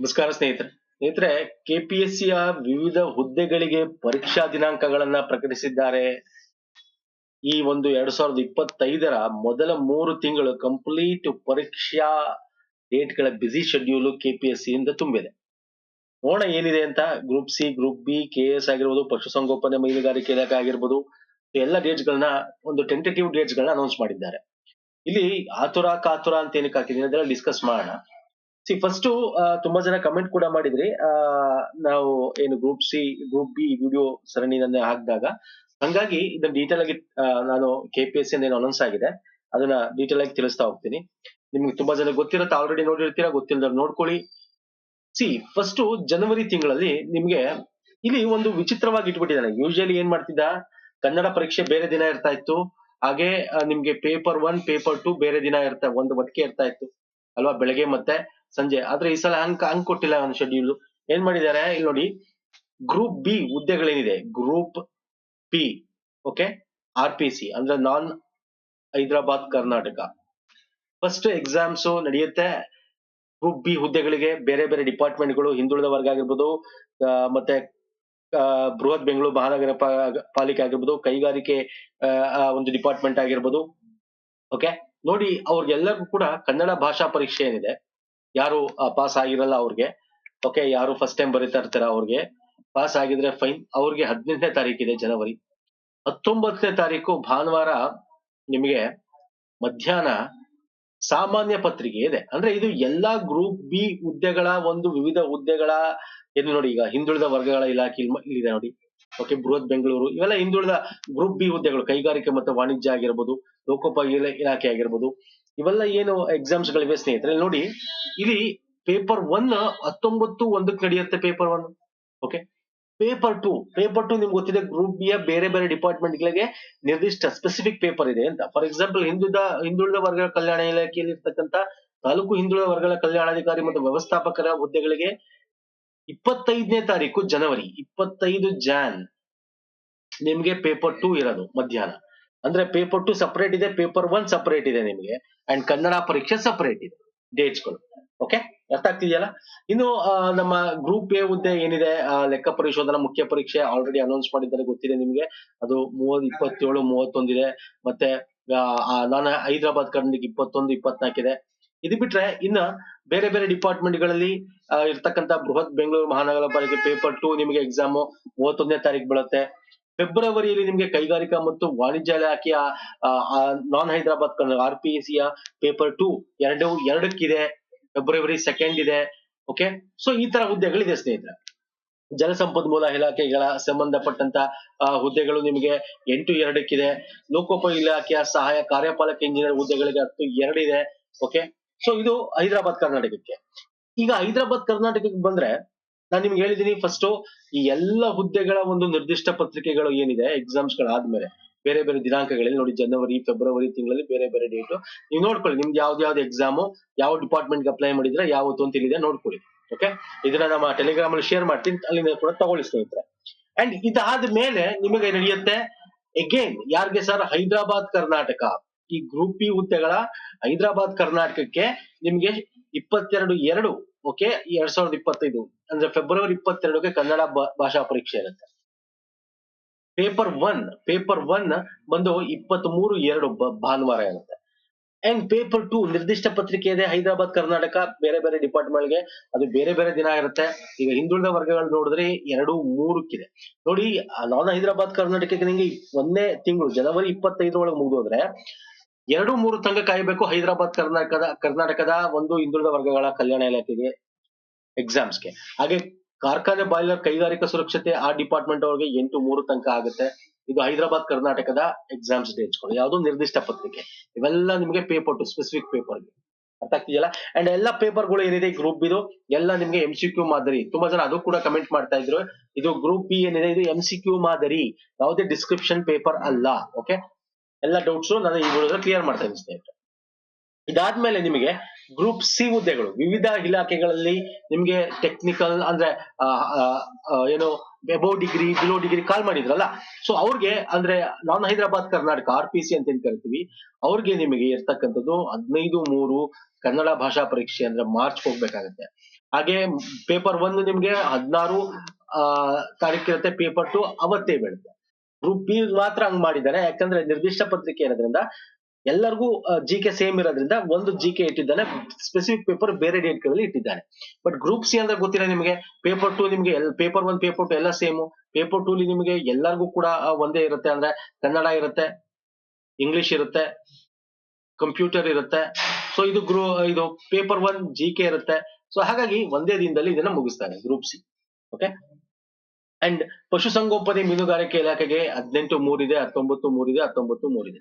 ನಮಸ್ಕಾರ ಸ್ನೇಹಿತರೆ. ಸ್ನೇಹಿತರೆ ಕೆಪಿಎಸ್ಸಿಯ ವಿವಿಧ ಹುದ್ದೆಗಳಿಗೆ ಪರೀಕ್ಷಾ ದಿನಾಂಕಗಳನ್ನ ಪ್ರಕಟಿಸಿದ್ದಾರೆ. ಈ ಒಂದು ಎರಡ್ ಸಾವಿರದ ಇಪ್ಪತ್ತೈದರ ಮೊದಲ ಮೂರು ತಿಂಗಳು ಕಂಪ್ಲೀಟ್ ಪರೀಕ್ಷಾ ಡೇಟ್ಗಳ ಬ್ಯುಸಿ ಶೆಡ್ಯೂಲ್ ಕೆಪಿಎಸ್ಸಿ ಇಂದ ತುಂಬಿದೆ. ನೋಡೋಣ ಏನಿದೆ ಅಂತ. Group C group B K S ಆಗಿರ್ಬೋದು, ಪಶುಸಂಗೋಪನೆ ಮೈನುಗಾರಿಕೆ ಇಲಾಖೆ ಆಗಿರ್ಬೋದು ಎಲ್ಲ ಡೇಟ್ಸ್ ಗಳನ್ನ, ಒಂದು ಟೆಂಟೇಟಿವ್ ಡೇಟ್ಸ್ ಗಳನ್ನ ಅನೌನ್ಸ್ ಮಾಡಿದ್ದಾರೆ. ಇಲ್ಲಿ ಆತುರ, ಕಾತುರ ಅಂತ ಏನಕ್ಕೆ ಹಾಕಿದ್ದೀನಿ ಅದೆಲ್ಲ ಡಿಸ್ಕಸ್ ಮಾಡೋಣ. ಸಿ ಫಸ್ಟ್ ತುಂಬಾ ಜನ ಕಮೆಂಟ್ ಕೂಡ ಮಾಡಿದ್ರಿ. ನಾವು ಏನು group C group B video ಸರಣಿ ನನ್ನ ಹಾಕಿದಾಗ. ಹಂಗಾಗಿ ಇದನ್ನ ಡೀಟೇಲ್ ಆಗಿ ನಾನು ಕೆ ಪಿ ಎಸ್ ಏನು ಅನೌನ್ಸ್ ಆಗಿದೆ. ಅದನ್ನ ಡೀಟೇಲ್ ಆಗಿ ತಿಳಿಸ್ತಾ ಹೋಗ್ತೀನಿ. ನಿಮ್ಗೆ ತುಂಬಾ ಜನ ಗೊತ್ತಿರುತ್ತೆ ಆಲ್ರೆಡಿ ನೋಡಿರ್ತೀರಾ ಗೊತ್ತಿಲ್ಲದ ನೋಡ್ಕೊಳ್ಳಿ. ಸಿ ಫಸ್ಟ್ ಜನವರಿ ತಿಂಗಳಲ್ಲಿ ನಿಮ್ಗೆ ಇಲ್ಲಿ ಒಂದು ವಿಚಿತ್ರವಾಗಿ ಇಟ್ಬಿಟ್ಟಿದ್ದಾನೆ. ಯೂಶಲಿ ಏನ್ ಮಾಡ್ತಿದ್ದ? ಕನ್ನಡ ಪರೀಕ್ಷೆ ಬೇರೆ ದಿನ ಇರ್ತಾ ಇತ್ತು. ಹಾಗೆ ನಿಮ್ಗೆ ಪೇಪರ್ ಒನ್ ಪೇಪರ್ ಟು ಬೇರೆ ದಿನ ಇರ್ತಾ, ಒಂದು ಒಟ್ಟಿಗೆ ಇರ್ತಾ ಇತ್ತು. ಅಲ್ವಾ? ಬೆಳಗ್ಗೆ ಮತ್ತೆ ಸಂಜೆ. ಆದ್ರೆ ಈ ಸಲ ಅಂಕ ಅಂಕ ಕೊಟ್ಟಿಲ್ಲ ಒಂದು ಶೆಡ್ಯೂಲ್ ಏನ್ ಮಾಡಿದ್ದಾರೆ? ಇಲ್ಲಿ ನೋಡಿ group B ಹುದ್ದೆಗಳೇನಿದೆ? Group P okay R P C ಅಂದ್ರೆ non Hyderabad Karnataka. First exams ನಡೆಯುತ್ತೆ. ಗ್ರೂಪ್ ಬಿ ಹುದ್ದೆಗಳಿಗೆ ಬೇರೆ ಬೇರೆ ಡಿಪಾರ್ಟ್ಮೆಂಟ್ಗಳು ಹಿಂದುಳಿದ ವರ್ಗ ಆಗಿರ್ಬೋದು ಮತ್ತೆ ಬೃಹತ್ ಬೆಂಗಳೂರು ಮಹಾನಗರ ಪಾಲಿಕೆ ಆಗಿರ್ಬೋದು, ಕೈಗಾರಿಕೆ ಒಂದು ಡಿಪಾರ್ಟ್ಮೆಂಟ್ ಆಗಿರ್ಬೋದು ಓಕೆ ನೋಡಿ, ಅವ್ರಿಗೆಲ್ಲರಿಗೂ ಕೂಡ ಕನ್ನಡ ಭಾಷಾ ಪರೀಕ್ಷೆ ಏನಿದೆ? ಯಾರು ಪಾಸ್ ಆಗಿರಲ್ಲ ಅವ್ರಿಗೆ. ಓಕೆ ಯಾರು ಫಸ್ಟ್ ಟೈಮ್ ಬರೀತಾ ಇರ್ತಾರ ಅವ್ರಿಗೆ. ಪಾಸ್ ಆಗಿದ್ರೆ ಫೈನ್ ಅವ್ರಿಗೆ ಹದಿನೆಂಟನೇ ತಾರೀಕಿದೆ ಜನವರಿ. ಹತ್ತೊಂಬತ್ತನೇ ತಾರೀಕು ಭಾನುವಾರ ನಿಮಗೆ ಮಧ್ಯಾಹ್ನ ಸಾಮಾನ್ಯ ಪತ್ರಿಕೆ ಇದೆ. ಅಂದ್ರೆ ಇದು ಎಲ್ಲಾ ಗ್ರೂಪ್ ಬಿ ಹುದ್ದೆಗಳ ಒಂದು ವಿವಿಧ ಹುದ್ದೆಗಳ, ಏನು ನೋಡಿ ಈಗ ಹಿಂದುಳಿದ ವರ್ಗಗಳ ಇಲಾಖೆ ಇಲ್ಲಿ ಇಲ್ಲಿದೆ ನೋಡಿ. ಓಕೆ ಬೃಹತ್ ಬೆಂಗಳೂರು ಇವೆಲ್ಲ ಹಿಂದುಳಿದ ಗ್ರೂಪ್ ಬಿ ಹುದ್ದೆಗಳು. ಕೈಗಾರಿಕೆ ಮತ್ತು ವಾಣಿಜ್ಯ ಆಗಿರ್ಬೋದು, ಲೋಕೋಪಯೋಗಿ ಇಲಾಖೆ ಆಗಿರ್ಬೋದು. ಇವೆಲ್ಲ ಏನು ಎಕ್ಸಾಮ್ಸ್ ಗಳಿವೆ ಸ್ನೇಹಿತರೆ. ನೋಡಿ, ಇಲ್ಲಿ ಪೇಪರ್ ಒನ್ ಹತ್ತೊಂಬತ್ತು ಒಂದಕ್ಕೆ ನಡೆಯುತ್ತೆ paper one okay paper two paper two ನಿಮ್ಗೆ ಗೊತ್ತಿದೆ ಗ್ರೂಪ್ ಬಿಯ ಬೇರೆ ಬೇರೆ ಡಿಪಾರ್ಟ್ಮೆಂಟ್ ಗಳಿಗೆ ನಿರ್ದಿಷ್ಟ ಸ್ಪೆಸಿಫಿಕ್ ಪೇಪರ್ ಇದೆ ಅಂತ. ಫಾರ್ ಎಕ್ಸಾಂಪಲ್ ಹಿಂದುಳಿದ ಹಿಂದುಳಿದ ವರ್ಗಗಳ ಕಲ್ಯಾಣ ಇಲಾಖೆಯಲ್ಲಿ ಇರ್ತಕ್ಕಂಥ ತಾಲೂಕು ಹಿಂದುಳಿದ ವರ್ಗಗಳ ಕಲ್ಯಾಣಾಧಿಕಾರಿ ಮತ್ತು ವ್ಯವಸ್ಥಾಪಕರ ಹುದ್ದೆಗಳಿಗೆ ಇಪ್ಪತ್ತೈದನೇ ತಾರೀಕು ಜನವರಿ, ಇಪ್ಪತ್ತೈದು ಜಾನ್ ನಿಮ್ಗೆ ಪೇಪರ್ ಟು ಇರೋದು ಮಧ್ಯಾಹ್ನ. ಅಂದ್ರೆ ಪೇಪರ್ ಟು ಸಪರೇಟ್ ಇದೆ ಪೇಪರ್ ಒನ್ ಸಪರೇಟ್ ಇದೆ ನಿಮ್ಗೆ. ಅಂಡ್ ಕನ್ನಡ ಪರೀಕ್ಷೆ ಸಪರೇಟ್ ಇದೆ ಡೇಟ್ಸ್ಗಳು ಓಕೆ ಅರ್ಥ ಆಗ್ತಿದೆಯಲ್ಲ ಇನ್ನು ನಮ್ಮ ಗ್ರೂಪ್ ಎ ಹುದ್ದೆ ಏನಿದೆ? ಲೆಕ್ಕ ಪರಿಶೋಧನಾ ಮುಖ್ಯ ಪರೀಕ್ಷೆ ಆಲ್ರೆಡಿ ಅನೌನ್ಸ್ ಮಾಡಿದ್ದಾರೆ, ಗೊತ್ತಿದೆ ನಿಮ್ಗೆ. ಅದು ಮೂವತ್, ಇಪ್ಪತ್ತೇಳು ಮೂವತ್ತೊಂದಿದೆ ಮತ್ತೆ ನಾನು ಹೈದರಾಬಾದ್ ಕರ್ನಾಟಕ ಇಪ್ಪತ್ತೊಂದು ಇಪ್ಪತ್ನಾಲ್ಕಿದೆ ಇದು. ಬಿಟ್ರೆ, ಇನ್ನ ಬೇರೆ ಬೇರೆ ಡಿಪಾರ್ಟ್ಮೆಂಟ್ಗಳಲ್ಲಿ ಇರ್ತಕ್ಕಂಥ ಬೃಹತ್ ಬೆಂಗಳೂರು ಮಹಾನಗರ ಪಾಲಿಕೆ ಪೇಪರ್ ಟು ನಿಮಗೆ ಎಕ್ಸಾಮ್ ಮೂವತ್ತೊಂದನೇ ತಾರೀಕು ಬೀಳುತ್ತೆ. ಫೆಬ್ರವರಿಯಲ್ಲಿ ನಿಮಗೆ ಕೈಗಾರಿಕಾ ಮತ್ತು ವಾಣಿಜ್ಯ ಇಲಾಖೆಯ ನಾನ್ ಹೈದರಾಬಾದ್ ಆರ್ ಪಿ ಯ ಪೇಪರ್ ಟು ಎರಡು, ಎರಡಕ್ಕಿದೆ. ಫೆಬ್ರವರಿ ಸೆಕೆಂಡ್ ಇದೆ. ಓಕೆ ಸೊ ಈ ತರ ಹುದ್ದೆಗಳಿದೆ ಸ್ನೇಹಿತರೆ. ಜಲಸಂಪನ್ಮೂಲ ಇಲಾಖೆಗಳ ಸಂಬಂಧಪಟ್ಟಂತ ಹುದ್ದೆಗಳು ನಿಮಗೆ ಎಂಟು, ಎರಡಕ್ಕಿದೆ. ಲೋಕೋಪ ಇಲಾಖೆಯ ಸಹಾಯ ಕಾರ್ಯಪಾಲಕ ಇಂಜಿನಿಯರ್ ಹುದ್ದೆಗಳಿಗೆ ಹತ್ತು, ಎರಡಿದೆ. ಓಕೆ ಸೊ ಇದು ಹೈದರಾಬಾದ್ ಕರ್ನಾಟಕಕ್ಕೆ. ಈಗ ಹೈದರಾಬಾದ್ ಕರ್ನಾಟಕಕ್ಕೆ ಬಂದ್ರೆ ನಾನು ನಿಮ್ಗೆ ಹೇಳಿದೀನಿ ಫಸ್ಟ್ ಈ ಎಲ್ಲ ಹುದ್ದೆಗಳ ಒಂದು ನಿರ್ದಿಷ್ಟ ಪತ್ರಿಕೆಗಳು ಏನಿದೆ ಎಕ್ಸಾಮ್ಸ್ ಗಳಾದ್ಮೇಲೆ ಬೇರೆ ಬೇರೆ ದಿನಾಂಕಗಳಲ್ಲಿ, ನೋಡಿ ಜನವರಿ, ಫೆಬ್ರವರಿ ತಿಂಗಳಲ್ಲಿ ಬೇರೆ ಬೇರೆ ಡೇಟ್ ನೀವು ನೋಡ್ಕೊಳ್ಳಿ ನಿಮ್ಗೆ ಯಾವ್ದು ಯಾವ್ದು ಎಕ್ಸಾಮು ಯಾವ ಡಿಪಾರ್ಟ್ಮೆಂಟ್ ಅಪ್ಲೈ ಮಾಡಿದ್ರೆ ಯಾವತ್ತು ಅಂತ ಇಲ್ಲಿದೆ ನೋಡ್ಕೊಳ್ಳಿ ಓಕೆ ಇದನ್ನ ನಮ್ಮ ಟೆಲಿಗ್ರಾಮ್ ಅಲ್ಲಿ ಶೇರ್ ಮಾಡ್ತೀನಿ, ಅಲ್ಲಿಂದ ಕೂಡ ತಗೊಳ್ಳಿ ಸ್ನೇಹಿತರೆ. ಅಂಡ್ ಇದಾದ ಮೇಲೆ ನಿಮಗೆ ನಡೆಯುತ್ತೆ ಅಗೇನ್ ಯಾರಿಗೆ ಸರ್ ಹೈದರಾಬಾದ್ ಕರ್ನಾಟಕ. ಈ ಗ್ರೂಪ್ ಬಿ ಹುದ್ದೆಗಳ ಹೈದರಾಬಾದ್ ಕರ್ನಾಟಕಕ್ಕೆ ನಿಮ್ಗೆ ಇಪ್ಪತ್ತೆರಡು ಎರಡು ಓಕೆ ಎರಡ್ ಸಾವಿರದ ಇಪ್ಪತ್ತೈದು, ಅಂದ್ರೆ ಫೆಬ್ರವರಿ ಇಪ್ಪತ್ತೆರಡಕ್ಕೆ ಕನ್ನಡ ಭಾಷಾ ಪರೀಕ್ಷೆ ಇರುತ್ತೆ. ಪೇಪರ್ ಒನ್ ಪೇಪರ್ ಒನ್ ಬಂದು ಇಪ್ಪತ್ತ್ ಮೂರು ಎರಡು ಭಾನುವಾರ ಇರುತ್ತೆ. ಅಂಡ್ ಪೇಪರ್ ಟು ನಿರ್ದಿಷ್ಟ ಪತ್ರಿಕೆ ಇದೆ, ಹೈದರಾಬಾದ್, ಕರ್ನಾಟಕ, ಬೇರೆ ಬೇರೆ ಡಿಪಾರ್ಟ್ಮೆಂಟ್ಗೆ, ಅದು ಬೇರೆ ಬೇರೆ ದಿನ ಇರುತ್ತೆ. ಈಗ ಹಿಂದುಳಿದ ವರ್ಗಗಳು ನೋಡಿದ್ರೆ ಎರಡು ಮೂರಕ್ಕಿದೆ. ನೋಡಿ ನಾನ್ ಹೈದರಾಬಾದ್, ಕರ್ನಾಟಕಕ್ಕೆ ನಿಮಗೆ ಒಂದೇ ತಿಂಗಳು, ಜನವರಿ ಇಪ್ಪತ್ತೈದರೊಳಗೆ ಮುಗಿದೋದ್ರೆ ಎರಡು ಮೂರು ತಂಗ ಕಾಯಬೇಕು ಹೈದರಾಬಾದ್ ಕರ್ನಾಟಕದ ಕರ್ನಾಟಕದ ಒಂದು ಹಿಂದುಳಿದ ವರ್ಗಗಳ ಕಲ್ಯಾಣ ಇಲಾಖೆಗೆ ಎಕ್ಸಾಮ್ಸ್ಗೆ ಹಾಗೆ ಕಾರ್ಖಾನೆ ಬಾಯ್ಲರ್ ಕೈಗಾರಿಕಾ ಸುರಕ್ಷತೆ ಆ ಡಿಪಾರ್ಟ್ಮೆಂಟ್ ಅವ್ರಿಗೆ ಎಂಟು ಮೂರು ತನಕ ಆಗುತ್ತೆ. ಇದು ಹೈದರಾಬಾದ್, ಕರ್ನಾಟಕದ ಎಕ್ಸಾಮ್ಸ್ ಡೇಟ್ಸ್ಗಳು ಯಾವುದು ನಿರ್ದಿಷ್ಟ ಪತ್ರಿಕೆ. ಇವೆಲ್ಲ ನಿಮಗೆ ಪೇಪರ್ ಟು ಸ್ಪೆಸಿಫಿಕ್ ಪೇಪರ್ಗೆ ಅರ್ಥ ಆಗ್ತಿದೆಯಲ್ಲ? ಅಂಡ್ ಎಲ್ಲ ಪೇಪರ್ಗಳು ಏನಿದೆ? ಗ್ರೂಪ್ ಇದು ಎಲ್ಲ ನಿಮ್ಗೆ ಎಂ ಸಿ ಕ್ಯೂ ಮಾದರಿ. ತುಂಬಾ ಜನ ಅದು ಕೂಡ ಕಮೆಂಟ್ ಮಾಡ್ತಾ ಇದ್ರು. ಇದು ಗ್ರೂಪ್ ಬಿ ಏನಿದೆ? ಇದು ಎಂ ಸಿ ಕ್ಯೂ ಮಾದರಿ. ಯಾವುದೇ ಡಿಸ್ಕ್ರಿಪ್ಷನ್ ಪೇಪರ್ ಅಲ್ಲ. ಓಕೆ ಎಲ್ಲ ಡೌಟ್ಸ್ ನಾನು ಈ ಕ್ಲಿಯರ್ ಮಾಡ್ತಾ ಸ್ನೇಹಿತರೆ. ಇದಾದ್ಮೇಲೆ ನಿಮಗೆ ಗ್ರೂಪ್ ಸಿ ಹುದ್ದೆಗಳು, ವಿವಿಧ ಇಲಾಖೆಗಳಲ್ಲಿ ನಿಮಗೆ ಟೆಕ್ನಿಕಲ್ ಅಂದ್ರೆ ಏನು above degree below degree call ಮಾಡಿದ್ರಲ್ಲ ಸೊ ಅವ್ರಿಗೆ ಅಂದ್ರೆ non Hyderabad Karnataka R P C ಅಂತ ಏನ್ ಕರಿತೀವಿ, ಅವ್ರಿಗೆ ನಿಮಗೆ ಇರ್ತಕ್ಕಂಥದ್ದು ಹದಿನೈದು ಮೂರು ಕನ್ನಡ ಭಾಷಾ ಪರೀಕ್ಷೆ ಅಂದ್ರೆ ಮಾರ್ಚ್ ಹೋಗ್ಬೇಕಾಗತ್ತೆ. ಹಾಗೆ ಪೇಪರ್ ಒಂದು ನಿಮ್ಗೆ ಹದಿನಾರು, ಆ, ತಾರೀಕಿರುತ್ತೆ ಪೇಪರ್ ಟು ಅವತ್ತೇ ಬೀಳುತ್ತೆ. ಗ್ರೂಪ್ ಬಿ ಮಾತ್ರ ಹಂಗ್ ಮಾಡಿದ್ದಾನೆ. ಯಾಕಂದ್ರೆ ನಿರ್ದಿಷ್ಟ ಪತ್ರಿಕೆ ಇರೋದ್ರಿಂದ ಎಲ್ಲರಿಗೂ ಜಿ ಕೆ ಸೇಮ್ ಇರೋದ್ರಿಂದ ಒಂದು ಜಿ ಕೆ ಇಟ್ಟಿದ್ದಾನೆ. ಸ್ಪೆಸಿಫಿಕ್ ಪೇಪರ್ ಬೇರೆ ಡೇಟ್ಗಳಲ್ಲಿ ಇಟ್ಟಿದ್ದಾನೆ. ಬಟ್ ಗ್ರೂಪ್ ಸಿ ಅಂದ್ರೆ ಗೊತ್ತಿಲ್ಲ ನಿಮಗೆ. ಪೇಪರ್ ಟು ನಿಮಗೆ ಪೇಪರ್ ಒನ್ ಪೇಪರ್ ಟು ಎಲ್ಲ ಸೇಮ್ ಪೇಪರ್ ಟೂ ನಿಮಗೆ ಎಲ್ಲರಿಗೂ ಕೂಡ ಒಂದೇ ಇರುತ್ತೆ ಅಂದ್ರೆ ಕನ್ನಡ ಇರುತ್ತೆ ಇಂಗ್ಲಿಷ್ ಇರುತ್ತೆ ಕಂಪ್ಯೂಟರ್ ಇರುತ್ತೆ. ಸೊ ಇದು ಗ್ರೂ ಇದು ಪೇಪರ್ ಒನ್ ಜಿ ಕೆ ಇರುತ್ತೆ. ಸೊ ಹಾಗಾಗಿ ಒಂದೇ ದಿನದಲ್ಲಿ ಇದನ್ನ ಮುಗಿಸ್ತಾರೆ ಗ್ರೂಪ್ ಸಿ ಓಕೆ ಅಂಡ್ ಪಶುಸಂಗೋಪನೆ ಮೀನುಗಾರಿಕೆ ಇಲಾಖೆಗೆ ಹದಿನೆಂಟು ಮೂರಿದೆ, ಹತ್ತೊಂಬತ್ತು ಮೂರಿದೆ ಹತ್ತೊಂಬತ್ತು ಮೂರಿದೆ.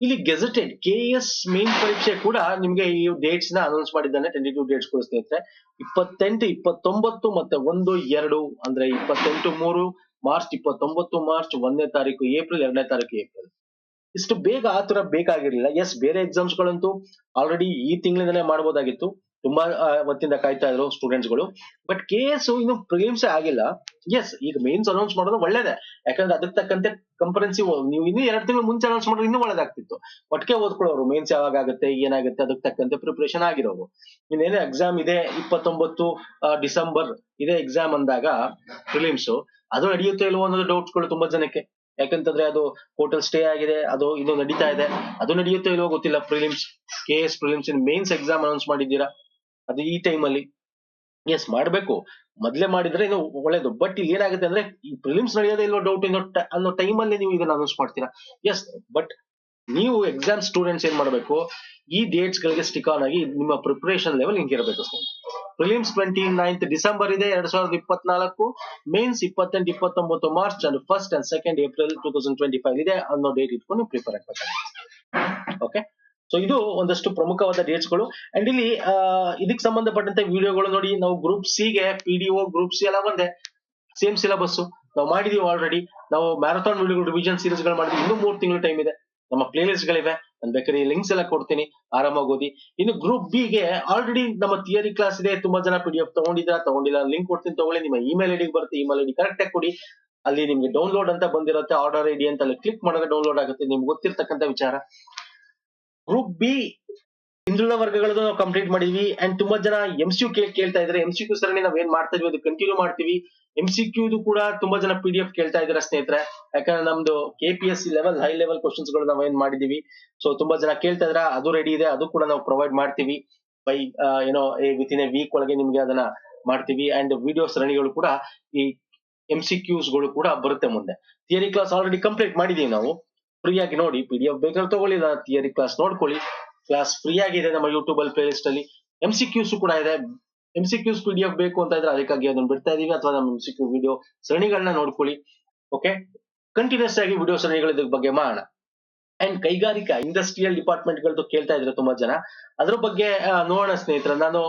ಇಲ್ಲಿ ಗೆಜೆಟೆಡ್ ಕೆ ಎಸ್ ಮೇನ್ ಪರೀಕ್ಷೆ ಕೂಡ ನಿಮ್ಗೆ ಈ ಡೇಟ್ಸ್ನ ಅನೌನ್ಸ್ ಮಾಡಿದ್ದಾನೆ ಟ್ವೆಂಟಿ ಟೂ ಡೇಟ್ಸ್ ಕೂಡ ಸ್ನೇಹಿತರೆ. ಇಪ್ಪತ್ತೆಂಟು, ಇಪ್ಪತ್ತೊಂಬತ್ತು ಮತ್ತೆ ಒಂದು, ಎರಡು, ಅಂದ್ರೆ ಇಪ್ಪತ್ತೆಂಟು ಮೂರು ಮಾರ್ಚ್ ಇಪ್ಪತ್ತೊಂಬತ್ತು ಮಾರ್ಚ್ ಒಂದನೇ ತಾರೀಕು ಏಪ್ರಿಲ್ ಎರಡನೇ ತಾರೀಕು ಏಪ್ರಿಲ್ ಇಷ್ಟು ಬೇಗ ಆತರ ಬೇಕಾಗಿರ್ಲಿಲ್ಲ. ಎಸ್ ಬೇರೆ ಎಕ್ಸಾಮ್ಸ್ ಗಳಂತೂ ಆಲ್ರೆಡಿ ಈ ತಿಂಗಳಿಂದಲೇ ಮಾಡಬಹುದಾಗಿತ್ತು ತುಂಬಾ ಹೊತ್ತಿಂದ ಕಾಯ್ತಾ ಇದ್ರು ಸ್ಟೂಡೆಂಟ್ಸ್ಗಳು. ಬಟ್ ಕೆ ಎಸ್ ಇನ್ನು ಪ್ರಿಲಿಮ್ಸ್ ಆಗಿಲ್ಲ. ಎಸ್ ಈಗ ಮೇನ್ಸ್ ಅನೌನ್ಸ್ ಮಾಡೋದು ಒಳ್ಳೇದೇ. ಯಾಕಂದ್ರೆ ಅದಕ್ಕೆ ತಕ್ಕಂತೆ ಕಂಪರೆನ್ಸಿ ನೀವು ಇನ್ನೂ ಎರಡು ತಿಂಗಳು ಮುಂಚೆ ಅನೌನ್ಸ್ ಮಾಡಿದ್ರೆ ಇನ್ನೂ ಒಳ್ಳೇದಾಗ್ತಿತ್ತು. ಒಟ್ಟಿಗೆ ಓದ್ಕೊಳ್ಳೋರು ಮೇನ್ಸ್ ಯಾವಾಗ ಆಗುತ್ತೆ, ಏನಾಗುತ್ತೆ, ಅದಕ್ಕೆ ತಕ್ಕಂತೆ ಪ್ರಿಪರೇಷನ್ ಆಗಿರೋರು. ಇನ್ನೇನೇ ಎಕ್ಸಾಮ್ ಇದೆ, ಇಪ್ಪತ್ತೊಂಬತ್ತು ಡಿಸೆಂಬರ್ ಇದೆ ಎಕ್ಸಾಮ್ ಅಂದಾಗ ಪ್ರಿಲಿಮ್ಸ್ ಅದು ನಡೆಯುತ್ತೋ ಇಲ್ವೋ ಅನ್ನೋದು ಡೌಟ್ಸ್ಗಳು ತುಂಬಾ ಜನಕ್ಕೆ. ಯಾಕಂತಂದ್ರೆ ಅದು ಹೋಟೆಲ್ ಸ್ಟೇ ಆಗಿದೆ, ಅದು ಇದು ನಡೀತಾ ಇದೆ. ಅದು ನಡೆಯುತ್ತೋ ಇಲ್ವೋ ಗೊತ್ತಿಲ್ಲ prelims K S prelims mains exam announce ಮಾಡಿದ್ದೀರಾ? ಅದು ಈ ಟೈಮ್ ಅಲ್ಲಿ. ಎಸ್ ಮಾಡಬೇಕು. ಮೊದ್ಲೇ ಮಾಡಿದ್ರೆ ಇನ್ನು ಒಳ್ಳೇದು. ಬಟ್ ಇಲ್ಲಿ ಏನಾಗುತ್ತೆ ಅಂದ್ರೆ, ಈ ಪ್ರಿಲಿಮ್ಸ್ ನಡೆಯೋದೇ ಇಲ್ಲೋ ಡೌಟ್ ಇನ್ನೋ ಅನ್ನೋ ಟೈಮ್ ಅಲ್ಲಿ ನೀವು ಇದನ್ನ ಅನೌನ್ಸ್ ಮಾಡ್ತೀರಾ? ಎಸ್ ಬಟ್ ನೀವು ಎಕ್ಸಾಮ್ ಸ್ಟೂಡೆಂಟ್ಸ್ ಏನ್ ಮಾಡಬೇಕು? ಈ ಡೇಟ್ಸ್ ಗಳಿಗೆ ಸ್ಟಿಕ್ ಆನ್ ಆಗಿ ನಿಮ್ಮ ಪ್ರಿಪರೇಷನ್ ಲೆವೆಲ್ ಹಿಂಗಿರಬೇಕು ಪ್ರಿಲಿಮ್ಸ್ ಟ್ವೆಂಟಿ ನೈನ್ತ್ ಡಿಸೆಂಬರ್ ಇದೆ, ಎರಡ್ ಸಾವಿರದ ಇಪ್ಪತ್ನಾಲ್ಕು. ಮೇನ್ಸ್ ಇಪ್ಪತ್ತೆಂಟು, ಇಪ್ಪತ್ತೊಂಬತ್ತು March and first and second April two thousand twenty five ಇದೆ ಅನ್ನೋ ಡೇಟ್ ಇಟ್ಕೊಂಡು ಪ್ರಿಪೇರ್ ಆಗ್ಬೇಕು ಓಕೆ ಸೊ ಇದು ಒಂದಷ್ಟು ಪ್ರಮುಖವಾದ ಡೇಟ್ಸ್ಗಳು. ಅಂಡ್ ಇಲ್ಲಿ ಇದಕ್ಕೆ ಸಂಬಂಧಪಟ್ಟಂತೆ ವಿಡಿಯೋಗಳು ನೋಡಿ, ನಾವು ಗ್ರೂಪ್ ಸಿ ಗೆ P D O group C ಎಲ್ಲ ಬಂದೆ. ಸೇಮ್ ಸಿಲೆಬಸ್ ನಾವು ಮಾಡಿದೀವಿ ಆಲ್ರೆಡಿ ನಾವು ಮ್ಯಾರಥಾನ್ ವಿಡಿಯೋಗಳು ರಿವಿಷನ್ ಸೀರೀಸ್ಗಳು ಮಾಡಿದ್ವಿ. ಇನ್ನೂ ಮೂರು ತಿಂಗಳು ಟೈಮ್ ಇದೆ. ನಮ್ಮ ಪ್ಲೇ ಲಿಸ್ಟ್ ಗಳಿವೆ. ನಾನು ಬೇಕಾದ್ರೆ ಲಿಂಕ್ಸ್ ಎಲ್ಲ ಕೊಡ್ತೀನಿ. ಆರಾಮಾಗಿ ಓದಿ. ಇನ್ನು ಗ್ರೂಪ್ ಬಿ ಗೆ ಆಲ್ರೆಡಿ ನಮ್ಮ ಥಿಯರಿ ಕ್ಲಾಸ್ ಇದೆ. ತುಂಬಾ ಜನ ಪಿ ಡಿ ಎಫ್ ತಗೊಂಡಿದ್ದೀರಾ ತಗೊಂಡಿಲ್ಲ ಲಿಂಕ್ ಕೊಡ್ತೀನಿ ತಗೊಳ್ಳಿ. ನಿಮ್ಮ ಇಮೇಲ್ ಐಡಿಗೆ ಬರುತ್ತೆ. ಇಮೇಲ್ ಐಡಿ ಕರೆಕ್ಟ್ ಆಗಿ ಕೊಡಿ. ಅಲ್ಲಿ ನಿಮ್ಗೆ ಡೌನ್ಲೋಡ್ ಅಂತ ಬಂದಿರುತ್ತೆ. ಆರ್ಡರ್ ಐಡಿ ಅಂತ ಅಲ್ಲಿ ಕ್ಲಿಕ್ ಮಾಡಿದ್ರೆ ಡೌನ್ಲೋಡ್ ಆಗುತ್ತೆ. ನಿಮ್ಗೆ ಗೊತ್ತಿರ್ತಕ್ಕಂಥ ವಿಚಾರ. ಗ್ರೂಪ್ ಬಿ ಹಿಂದುಳಿದ ವರ್ಗಗಳದ್ದು ನಾವು ಕಂಪ್ಲೀಟ್ ಮಾಡಿದ್ವಿ. ಅಂಡ್ ತುಂಬಾ ಜನ ಎಂ ಸಿ ಕೇಳ್ತಾ ಇದ್ರೆ. ಎಂ ಸಿ ಕ್ಯೂ ಸರಣಿ ನಾವ್ ಏನ್ ಮಾಡ್ತಾ ಇದೀವಿ, ಅದು ಕಂಟಿನ್ಯೂ ಮಾಡ್ತೀವಿ. ಎಂ ಸಿ ಕ್ಯೂದು ಕೂಡ ತುಂಬಾ ಜನ ಪಿ ಡಿ ಎಫ್ ಕೇಳ್ತಾ ಇದಾರೆ ಸ್ನೇಹಿತರೆ. ಯಾಕಂದ್ರೆ ನಮ್ದು K P S C level high level ಕ್ವಶನ್ಸ್ಗಳು ನಾವ್ ಏನ್ ಮಾಡಿದೀವಿ ಸೊ ತುಂಬಾ ಜನ ಕೇಳ್ತಾ ಇದ್ರ, ಅದು ರೆಡಿ ಇದೆ, ಅದು ಕೂಡ ನಾವು ಪ್ರೊವೈಡ್ ಮಾಡ್ತೀವಿ. ಬೈ ಏನೋ ವಿತ್ ಇನ್ ಎ ವೀಕ್ ಒಳಗೆ ನಿಮ್ಗೆ ಅದನ್ನ ಮಾಡ್ತೀವಿ. ಅಂಡ್ ವಿಡಿಯೋ ಸರಣಿಗಳು ಕೂಡ ಈ ಎಂ ಸಿ ಕ್ಯೂಸ್ಗಳು ಕೂಡ ಬರುತ್ತೆ ಮುಂದೆ. ಥಿಯರಿ ಕ್ಲಾಸ್ ಆಲ್ರೆಡಿ ಕಂಪ್ಲೀಟ್ ಮಾಡಿದೀವಿ ನಾವು. ಫ್ರೀ ಆಗಿ ನೋಡಿ ಪಿ ಡಿ ಎಫ್ ಬೇಕಾದ್ರೆ ತಗೊಳ್ಳಿ ಥಿಯರಿ ಕ್ಲಾಸ್ ನೋಡ್ಕೊಳ್ಳಿ. ಕ್ಲಾಸ್ ಫ್ರೀ ಆಗಿದೆ ನಮ್ಮ ಯೂಟ್ಯೂಬ್ ಅಲ್ಲಿ ಪ್ಲೇ ಲಿಸ್ಟ್ ಅಲ್ಲಿ. ಎಂ ಸಿ ಕ್ಯೂಸ್ ಕೂಡ ಇದೆ. M C Qs P D F ಬೇಕು ಅಂತ ಇದ್ರೆ ಅದಕ್ಕಾಗಿ ಅದನ್ನು ಬಿಡ್ತಾ ಇದೀವಿ, ಅಥವಾ ನಮ್ಮ ಎಂ ಸಿ ಕ್ಯೂ ವಿಡಿಯೋ ಸರಣಿಗಳನ್ನ ನೋಡ್ಕೊಳ್ಳಿ. ಓಕೆ ಕಂಟಿನ್ಯೂಸ್ ಆಗಿ ವಿಡಿಯೋ ಸರಣಿಗಳ ಬಗ್ಗೆ ಮಾಡೋಣ. ಅಂಡ್ ಕೈಗಾರಿಕಾ ಇಂಡಸ್ಟ್ರಿಯಲ್ ಡಿಪಾರ್ಟ್ಮೆಂಟ್ ಗಳದ್ದು ಕೇಳ್ತಾ ಇದ್ರು ತುಂಬಾ ಜನ. ಅದ್ರ ಬಗ್ಗೆ ನೋಡೋಣ ಸ್ನೇಹಿತರ. ನಾನು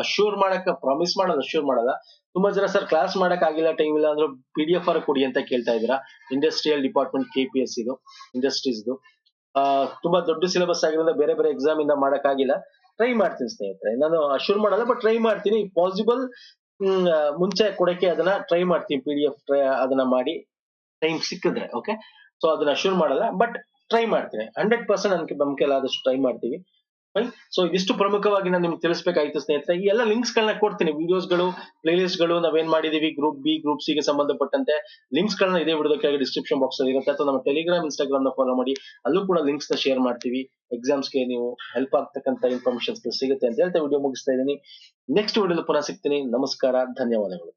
ಅಶ್ಯೂರ್ ಮಾಡಕ್ ಪ್ರಾಮಿಸ್ ಮಾಡೋದು ಅಶ್ಯೂರ್ ಮಾಡಲ್ಲ ತುಂಬಾ ಜನ ಸರ್ ಕ್ಲಾಸ್ ಮಾಡಕ್ ಆಗಿಲ್ಲ ಟೈಮ್ ಇಲ್ಲ ಅಂದ್ರೆ ಪಿ ಡಿ ಎಫ್ ಕೊಡಿ ಅಂತ ಕೇಳ್ತಾ ಇದ್ದೀರಾ? Industrial department K P S ಇದು ಇಂಡಸ್ಟ್ರೀಸ್ ಇದು. ಆ, ತುಂಬಾ ದೊಡ್ಡ ಸಿಲೆಬಸ್ ಆಗಿರೋದ್ರಿಂದ ಬೇರೆ ಬೇರೆ ಎಕ್ಸಾಮ್ ಇಂದ ಮಾಡಕ್ ಆಗಿಲ್ಲ. ಟ್ರೈ ಮಾಡ್ತೀನಿ ಸ್ನೇಹಿತರೆ. ನಾನು ಅಶ್ಯೂರ್ ಮಾಡಲ್ಲ ಬಟ್ ಟ್ರೈ ಮಾಡ್ತೀನಿ. ಪಾಸಿಬಲ್ ಮುಂಚೆ ಕೊಡಕ್ಕೆ ಅದನ್ನ ಟ್ರೈ ಮಾಡ್ತೀನಿ. ಪಿ ಡಿ ಎಫ್ ಅದನ್ನ ಮಾಡಿ ಟೈಮ್ ಸಿಕ್ಕಿದ್ರೆ ಓಕೆ ಸೊ ಅದನ್ನ ಅಶ್ಯೂರ್ ಮಾಡಲ್ಲ. ಬಟ್ ಟ್ರೈ ಮಾಡ್ತೀನಿ. ಹಂಡ್ರೆಡ್ ಪರ್ಸೆಂಟ್ ನನ್ಗೆ ಆದಷ್ಟು ಟ್ರೈ ಮಾಡ್ತೀವಿ. ಸೊ ಇದಿಷ್ಟು ಪ್ರಮುಖವಾಗಿ ನಾನು ನಿಮ್ಗೆ ತಿಳಿಸ್ಬೇಕಾಯ್ತು ಸ್ನೇಹಿತರೆ. ಈ ಎಲ್ಲ ಲಿಂಕ್ಸ್ ಗಳನ್ನ ಕೊಡ್ತೀನಿ. ವಿಡಿಯೋಸ್ಗಳು ಪ್ಲೇ ಲಿಸ್ಟ್ಗಳು, ನಾವೇನ್ ಮಾಡಿದೀವಿ? ಗ್ರೂಪ್ ಬಿ ಗ್ರೂಪ್ ಸಿ ಗೆ ಸಂಬಂಧಪಟ್ಟಂತೆ ಲಿಂಕ್ಸ್ ಗಳನ್ನ ಇದೇ ವಿಡಿಯೋ ಕೆಳಗೆ ಡಿಸ್ಕ್ರಿಪ್ಷನ್ ಬಾಕ್ಸ್ ಅಲ್ಲಿ ಇರುತ್ತೆ. ಅಥವಾ ನಮ್ಮ ಟೆಲಿಗ್ರಾಮ್ ಇನ್ಸ್ಟಾಗ್ರಾಮ್ನ ಫಾಲೋ ಮಾಡಿ. ಅಲ್ಲೂ ಕೂಡ ಲಿಂಕ್ಸ್ನ ಶೇರ್ ಮಾಡ್ತೀವಿ. ಎಕ್ಸಾಮ್ಸ್ಗೆ ನೀವು ಹೆಲ್ಪ್ ಆಗ್ತಕ್ಕಂತ ಇನ್ಫಾರ್ಮೇಶನ್ಸ್ ಸಿಗುತ್ತೆ ಅಂತ ಹೇಳ್ತಾ ವಿಡಿಯೋ ಮುಗಿಸ್ತಾ ಇದ್ದೀನಿ. ನೆಕ್ಸ್ಟ್ ವಿಡಿಯೋ ಪುನಃ ಸಿಗ್ತೀನಿ. ನಮಸ್ಕಾರ. ಧನ್ಯವಾದಗಳು.